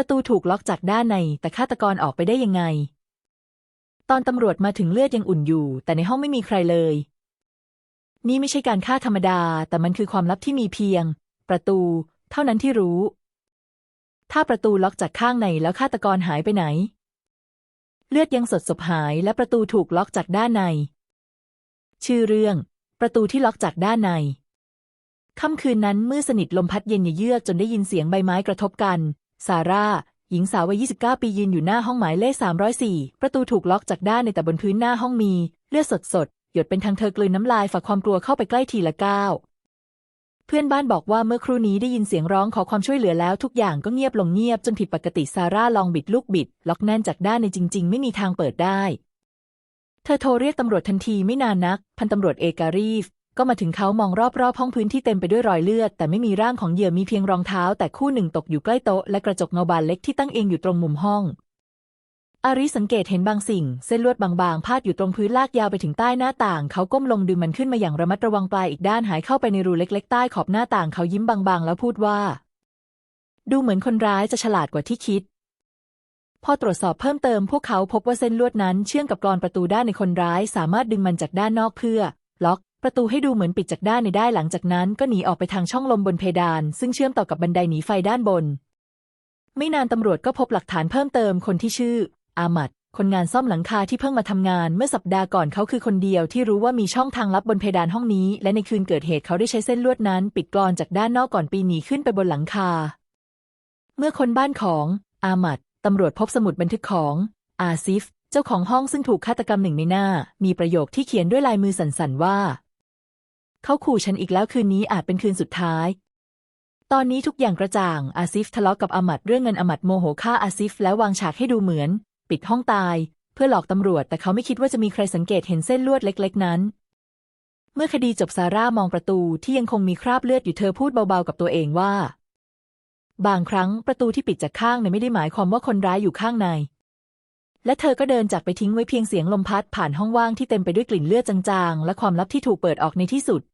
ประตูถูกล็อกจากด้านใน แต่ฆาตกรออกไปได้ยังไง ตอนตำรวจมาถึงเลือดยังอุ่นอยู่ แต่ในห้องไม่มีใครเลย นี่ไม่ใช่การฆ่าธรรมดา แต่มันคือความลับที่มีเพียง ประตู เท่านั้นที่รู้ ถ้าประตูล็อกจากข้างในแล้วฆาตกรหายไปไหน เลือดยังสดศพหายและประตูถูกล็อกจากด้านใน ชื่อเรื่อง ประตูที่ล็อกจากด้านในค่ำคืนนั้นมืดสนิทลมพัดเย็นเยือกจนได้ยินเสียงใบไม้กระทบกัน ซาร่า หญิงสาววัย 29 ปียืนอยู่หน้าห้องหมายเลข 304 ประตูถูกล็อกจากด้านในแต่บนพื้นหน้าห้องมี เลือดสดสดหยดเป็นทางเธอกลืนน้ำลายฝากความกลัวเข้าไปใกล้ทีละก้าวเพื่อนบ้านบอกว่าเมื่อครู่นี้ได้ยินเสียงร้องขอความช่วยเหลือแล้วทุกอย่างก็เงียบลงเงียบจนผิดปกติซาร่าลองบิดลูกบิด ล็อกแน่นจากด้านในจริง ๆ ไม่มีทางเปิดได้ เธอโทรเรียกตำรวจทันทีไม่นานนัก พันตำรวจเอกการีฟ ก็มาถึงเขามองรอบๆห้องพื้นที่เต็มไปด้วยรอยเลือด แต่ไม่มีร่างของเหยื่อมีเพียงรองเท้า แต่คู่หนึ่งตกอยู่ใกล้โต๊ะและกระจกเงาบานเล็กที่ตั้งเองอยู่ตรงมุมห้อง อาริสังเกตเห็นบางสิ่ง เส้นลวดบางๆ พาดอยู่ตรงพื้นลากยาวไปถึงใต้หน้าต่าง เขาก้มลงดึงมันขึ้นมาอย่างระมัดระวังปลายอีกด้านหายเข้าไปในรูเล็ก ๆ ใต้ขอบหน้าต่างเขายิ้มบางๆ แล้วพูดว่า ดูเหมือนคนร้ายจะฉลาดกว่าที่คิดพอตรวจสอบเพิ่มเติมพวกเขาพบว่าเส้นลวดนั้นเชื่อมกับกรอนประตูด้านในคนร้าย สามารถดึงมันจากด้านนอกเพื่อ ล็อก ประตูให้ดูเหมือนปิดจากด้านในได้หลังจากนั้นก็หนีออกไปทางช่องลมบนเพดาน ซึ่งเชื่อมต่อกับบันไดหนีไฟด้านบน ไม่นานตำรวจก็พบหลักฐานเพิ่มเติมคนที่ชื่อ อามัด คนงานซ่อมหลังคาที่เพิ่งมาทำงานเมื่อสัปดาห์ก่อนเขาคือคนเดียวที่รู้ว่ามีช่องทางลับบนเพดานห้องนี้ และในคืนเกิดเหตุเขาได้ใช้เส้นลวดนั้น ปิดกรอนจากด้านนอกก่อนปีนหนีขึ้นไปบนหลังคา เมื่อคนบ้านของ อามัดตำรวจพบสมุดบันทึกของ อาซิฟ เจ้าของห้องซึ่งถูกฆาตกรรมหนึ่งในหน้า มีประโยคที่เขียนด้วยลายมือสั่นๆว่า เขาขู่ฉันอีกแล้วคืนนี้อาจเป็นคืนสุดท้าย ตอนนี้ทุกอย่างกระจ่าง อาซิฟทะเลาะกับอามัดเรื่องเงินอามัดโมโหฆ่าอาซิฟแล้ววางฉากให้ดูเหมือน ปิดห้องตาย เพื่อหลอกตำรวจ แต่เขาไม่คิดว่าจะมีใครสังเกตเห็นเส้นลวดเล็ก ๆ นั้น เมื่อคดีจบซาร่ามองประตูที่ยังคงมีคราบเลือดอยู่เธอพูดเบาๆกับตัวเองว่า บางครั้งประตูที่ปิดจากข้างในไม่ได้หมายความว่าคนร้ายอยู่ข้างใน และเธอก็เดินจากไปทิ้งไว้เพียงเสียงลมพัดผ่านห้องว่างที่เต็มไปด้วยกลิ่นเลือดจางๆ และความลับที่ถูกเปิดออกในที่สุด